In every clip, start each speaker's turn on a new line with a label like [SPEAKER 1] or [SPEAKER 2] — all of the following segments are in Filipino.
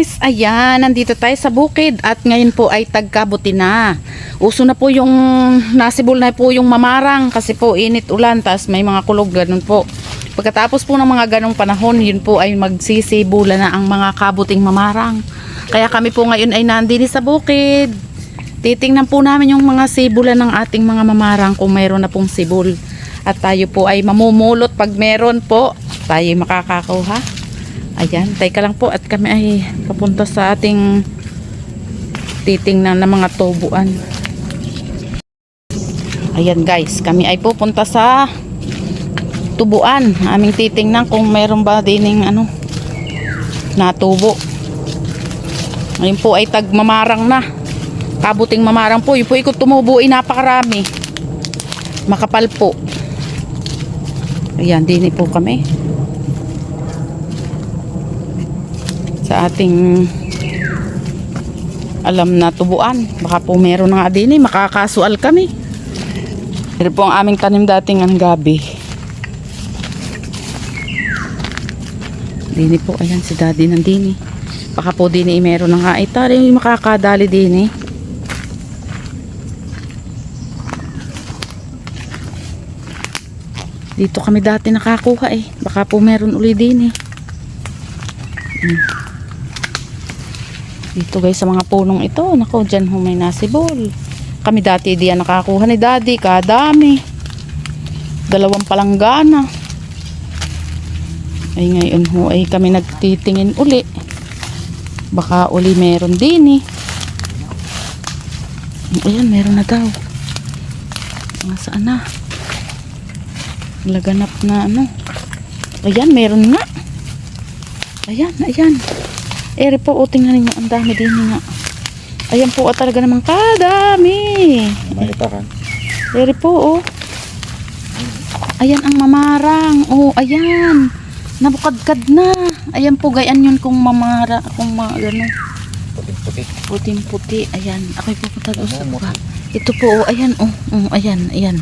[SPEAKER 1] guys, ayan, nandito tayo sa bukid at ngayon po ay tagkabuti na. Uso na po yung nasibol na po yung mamarang kasi po init ulan tas may mga kulog ganun po. Pagkatapos po ng mga ganong panahon, yun po ay magsisibula na ang mga kabuting mamarang. Kaya kami po ngayon ay nandini sa bukid. Titingnan po namin yung mga sibula ng ating mga mamarang kung mayroon na pong sibol. At tayo po ay mamumulot pag meron po. Tayo ay makakakuha. Ayan, teka lang po at kami ay papunta sa ating titingnan ng mga tubuan. Ayan guys, kami ay pupunta sa tubuan. Aming titingnan kung meron ba dining ano natubo. Ngayon po ay tagmamarang na. Kabuting mamarang po. Yung po ikot tumubo ay napakarami. Makapal po. Ayan, dini po kami. Sa ating alam na tubuan. Baka po meron nga din eh. Makakasual kami. Pero po ang aming tanim dating ang gabi. Dini po, ayan si daddy ng dini. Baka po dini eh, meron nga. Ay, tari makakadali dini. Dito kami dati nakakuha eh. Baka po meron uli din eh. Hmm. Dito guys sa mga punong ito. Nako, dyan ho may nasibol. Kami dati diyan nakakuha ni daddy. Kadami. Dalawang palanggana. Ay ngayon ho ay kami nagtitingin uli. Baka uli meron din eh. Ayan, meron na daw. Nasaan na? laganap na ano ayan meron nga ayan ayan ere po o tingnan ninyo ang dami din nga ayan po ah, talaga namang kadami
[SPEAKER 2] Malitakan.
[SPEAKER 1] ere po oh ayan ang mamarang oh ayan nabukadkad na ayan po gayan yun kung mamara kung ma gano
[SPEAKER 2] Putik-putik.
[SPEAKER 1] puting puti ayan ako'y pupunta doon sa buka ito po oh ayan oh, oh ayan ayan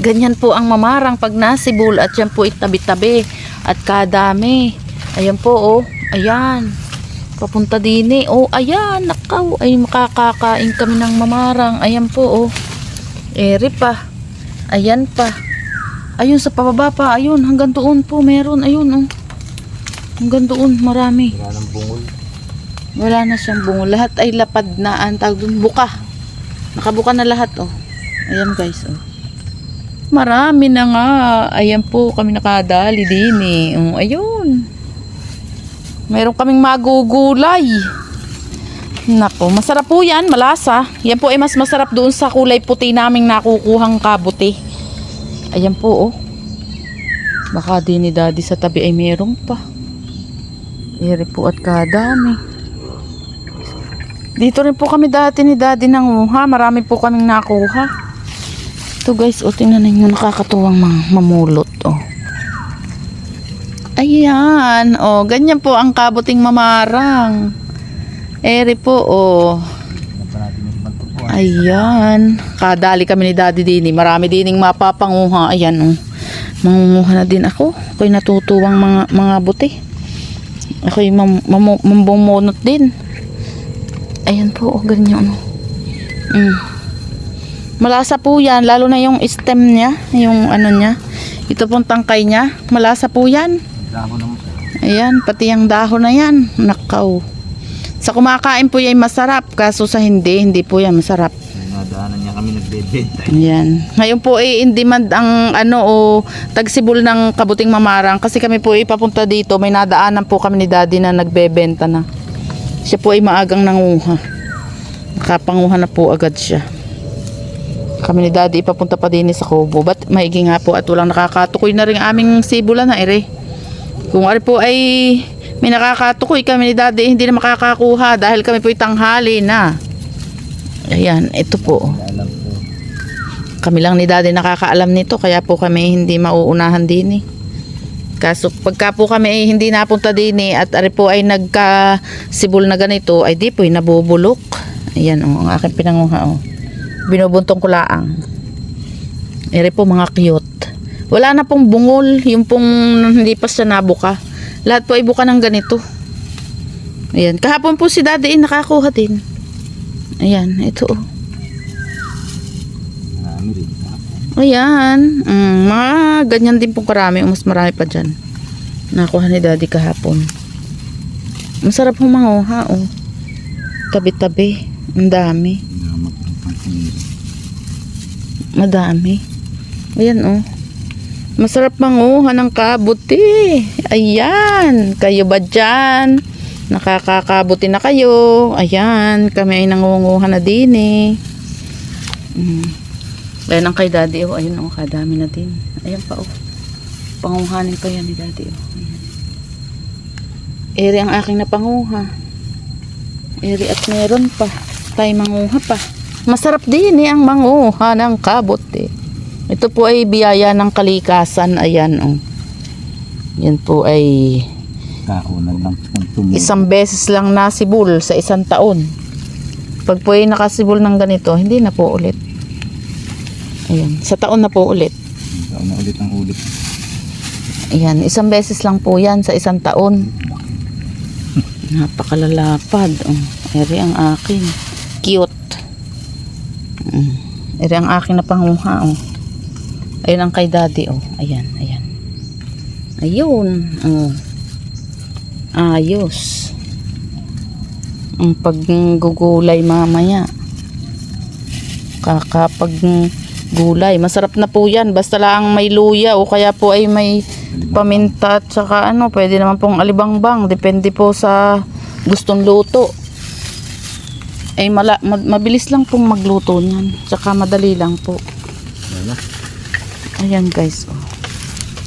[SPEAKER 1] Ganyan po ang mamarang pag nasibol at yan po itabi-tabi at kadami. Ayan po oh. Ayan. Papunta din eh. Oh, ayan. Nakaw. Ay makakakain kami ng mamarang. Ayan po oh. Eri pa. Ayan pa. Ayun sa pababa pa. Ayun. Hanggang doon po meron. Ayun oh. Hanggang doon. Marami.
[SPEAKER 2] Wala ng bungol.
[SPEAKER 1] Wala na siyang bungol. Lahat ay lapad na. Ang tawag doon. Buka. Nakabuka na lahat oh. Ayan guys oh. Marami na nga. Ayan po, kami nakadali din eh. Oh, ayun. Meron kaming magugulay. Nako, masarap po yan, malasa. Yan po ay mas masarap doon sa kulay puti naming nakukuhang kabuti. Ayan po, oh. Baka din ni daddy sa tabi ay meron pa. Ere po at kadami. Dito rin po kami dati ni daddy nanguha. Marami po kaming nakuha. Ito guys, o tingnan ninyo nakakatuwang mamulot oh. Ayan, oh, ganyan po ang kabuting mamarang. Eri po, oh.
[SPEAKER 2] Yung pantupuan.
[SPEAKER 1] Ayan, kadali kami ni Daddy Dini. Marami dining mapapanguha. Ayan, oh. Mangunguha na din ako. Ako'y natutuwang mga, mga buti. Ako'y mam, mamu- mambumunot din. Ayan po, oh, ganyan, oh. Mm. Malasa po yan, lalo na yung stem niya, yung ano niya. Ito pong tangkay niya, malasa po yan.
[SPEAKER 2] Dahon naman.
[SPEAKER 1] Ayan, pati yung dahon na yan. Nakaw. Sa kumakain po yan masarap, kaso sa hindi, hindi po yan masarap.
[SPEAKER 2] Nadaanan niya kami nagbebenta.
[SPEAKER 1] Ayan. Ngayon po ay in demand ang ano o tagsibol ng kabuting mamarang kasi kami po ay papunta dito. May nadaanan po kami ni daddy na nagbebenta na. Siya po ay maagang nanguha. Nakapanguha na po agad siya. Kami ni daddy ipapunta pa din sa Kubo. Ba't maigi nga po at walang nakakatukoy na rin aming sibula na ere. Kung ari po ay may nakakatukoy kami ni daddy hindi na makakakuha dahil kami po tanghali na. Ayan, ito po. Kami lang ni daddy nakakaalam nito kaya po kami hindi mauunahan din eh. Kaso pagka po kami ay hindi napunta din eh at ari po ay nagka-sibol na ganito ay di po nabubulok. Ayan oh, ang aking pinanguha oh. Binubuntong ko laang. Ere po mga cute. Wala na pong bungol, yung pong hindi pa siya nabuka. Lahat po ay buka ng ganito. Ayan. Kahapon po si daddy eh, nakakuha din. Ayan. Ito oh. Ayan. Mm, mga ganyan din po karami. O mas marami pa dyan. Nakuha ni daddy kahapon. Masarap humanguha oh. Tabi-tabi. Ang dami. Madami. Ayan oh. Masarap manguha ng kabuti. Ayan. Kayo ba dyan? Nakakakabuti na kayo. Ayan. Kami ay nangunguha na din eh. Mm. Ayan ang kay daddy oh. Ayun oh. Kadami na din. Ayan pa oh. Panguhanin pa yan ni daddy oh. Ayan. Eri ang aking napanguha. Eri at meron pa. Tayo manguha pa. Masarap din eh ang manguha ng kabuti. Ito po ay biyaya ng kalikasan. Ayan oh. Yan po ay
[SPEAKER 2] Kakunan lang
[SPEAKER 1] isang beses lang nasibol sa isang taon. Pag po ay nakasibol ng ganito, hindi na po ulit. Ayan, sa taon na po ulit.
[SPEAKER 2] Taon na ulit ang ulit.
[SPEAKER 1] Ayan, isang beses lang po yan sa isang taon. Napakalalapad. Oh, eri ang akin. Cute. Mm. Eri ang akin na panguha. Oh. Ayun ang kay daddy. Oh. Ayan, ayan. Ayun. Oh. Ayos. Ang paggugulay mamaya. Kakapag gulay. Masarap na po yan. Basta lang may luya o kaya po ay may paminta at saka ano, pwede naman pong alibangbang. Depende po sa gustong luto. Ay mala, ma- mabilis lang pong magluto niyan. Tsaka madali lang po.
[SPEAKER 2] Wala.
[SPEAKER 1] Ayan guys. Oh.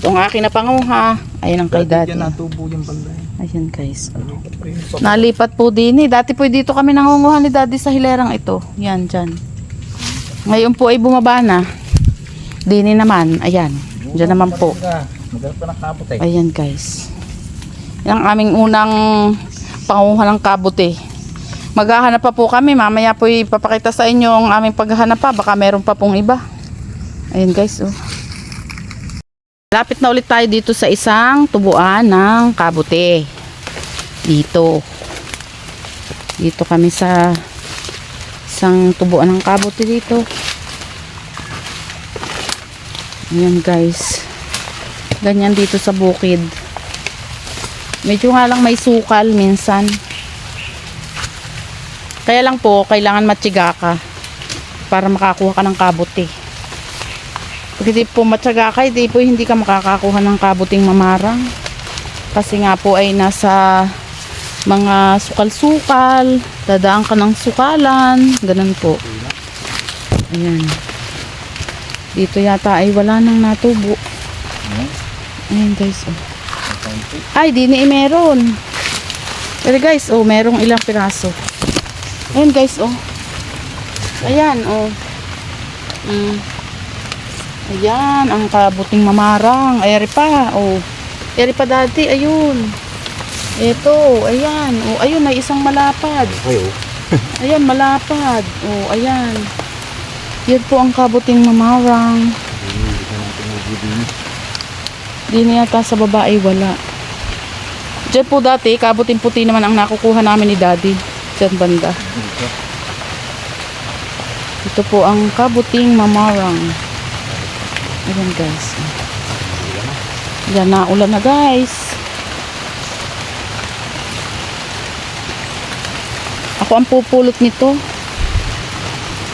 [SPEAKER 1] Itong akin na panguha. Ayan ang kay
[SPEAKER 2] Dati dyan natubo yung panday.
[SPEAKER 1] Ayan guys. Oh.
[SPEAKER 2] Ano?
[SPEAKER 1] Nalipat po din eh. Dati po dito kami nangunguha ni daddy sa hilerang ito. Yan, dyan. Ngayon po ay bumaba na. Dini naman. Ayan. Diyan naman po.
[SPEAKER 2] Eh.
[SPEAKER 1] Ayan guys. Yan ang aming unang panguha ng kabuti. Maghahanap pa po kami. Mamaya po ipapakita sa inyo ang aming paghahanap pa. Baka meron pa pong iba. Ayan guys. Oh. Lapit na ulit tayo dito sa isang tubuan ng kabuti. Dito. Dito kami sa isang tubuan ng kabuti dito. Ayan guys ganyan dito sa bukid medyo nga lang may sukal minsan kaya lang po kailangan matyaga ka para makakuha ka ng kabuti pag hindi po matyaga ka hindi po hindi ka makakakuha ng kabuting mamarang kasi nga po ay nasa mga sukal-sukal dadaan ka ng sukalan ganun po ayan dito yata ay wala nang natubo Ayan guys, oh. Ay, di ni meron. Pero guys, oh, merong ilang piraso. Ayan guys, oh. Ayan, oh. Mm. Ayan, ang kabuting mamarang. Ayari pa, oh. Ayari pa dati, ayun. Ito, ayan. Oh, ayun, ay isang malapad.
[SPEAKER 2] Ayo.
[SPEAKER 1] Ayan, malapad. Oh, ayan. Yan po ang kabuting mamarang.
[SPEAKER 2] Hindi
[SPEAKER 1] na yata sa babae wala. Diyan po dati, kabuting puti naman ang nakukuha namin ni daddy. Diyan banda. Ito po ang kabuting mamarang. Ayan guys. Yan na, ulan na guys. Ako ang pupulot nito.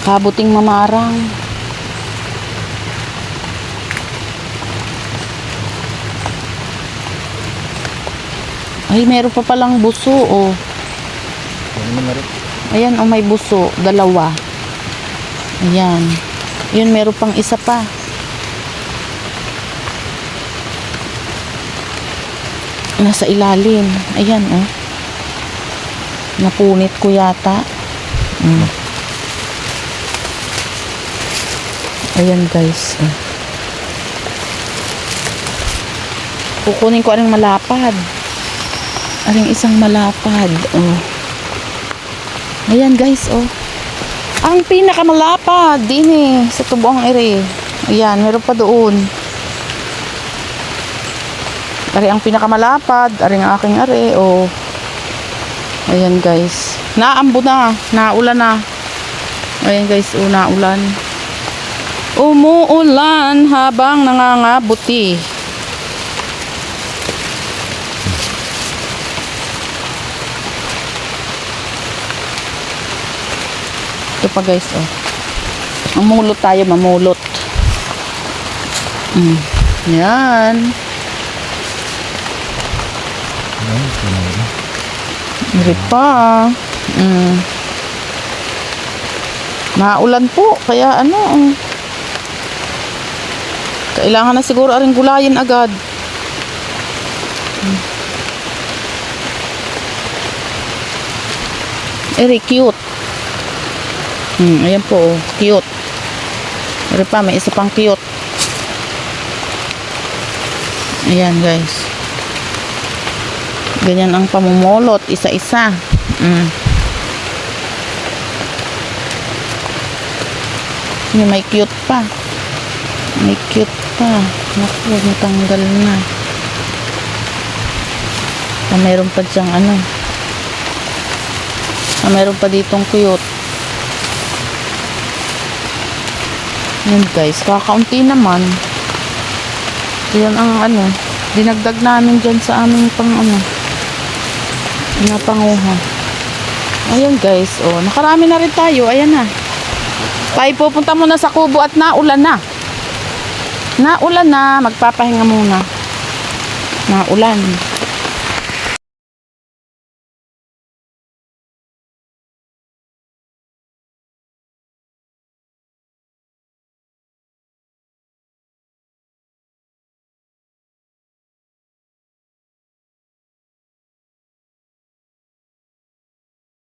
[SPEAKER 1] Kabuting mamarang. Ay, meron pa palang buso, oh. Ayan, oh, may buso. Dalawa. Ayan. Yun, meron pang isa pa. Nasa ilalim. Ayan, oh. Napunit ko yata. Mm. Ayan, guys. Oh. Kukunin ko anong malapad. Aring isang malapad. Oh. Ayan guys, oh. Ang pinakamalapad din eh, sa tubuang ere. Ayan, meron pa doon. Ari ang pinakamalapad, ari ang aking are, oh. Ayan guys. Naambo na. Naulan na. Ayan guys, oh, naulan. Umuulan habang nangangabuti. Ito pa guys, oh. Mamulot tayo, mamulot. Mm. Yan.
[SPEAKER 2] Ay, pinay.
[SPEAKER 1] Hindi pa. Mm. Naulan po, kaya ano. mm. Kailangan na siguro aring gulayin agad. Mm. Very cute. Hmm, ayan po, oh, cute. Pero pa, may isa pang cute. Ayan, guys. Ganyan ang pamumulot, isa-isa. Mm. May, may cute pa. May cute pa. Naku, matanggal na. Ah, mayroon pa diyang ano. Ah, mayroon pa ditong cute. Yan guys, kakaunti naman. Yan ang ano, dinagdag namin dyan sa aming pang ano, napanguha. Ayun guys, oh, nakarami na rin tayo, ayan na. Tayo pupunta muna sa kubo at naulan na. Naulan na, magpapahinga muna. Naulan.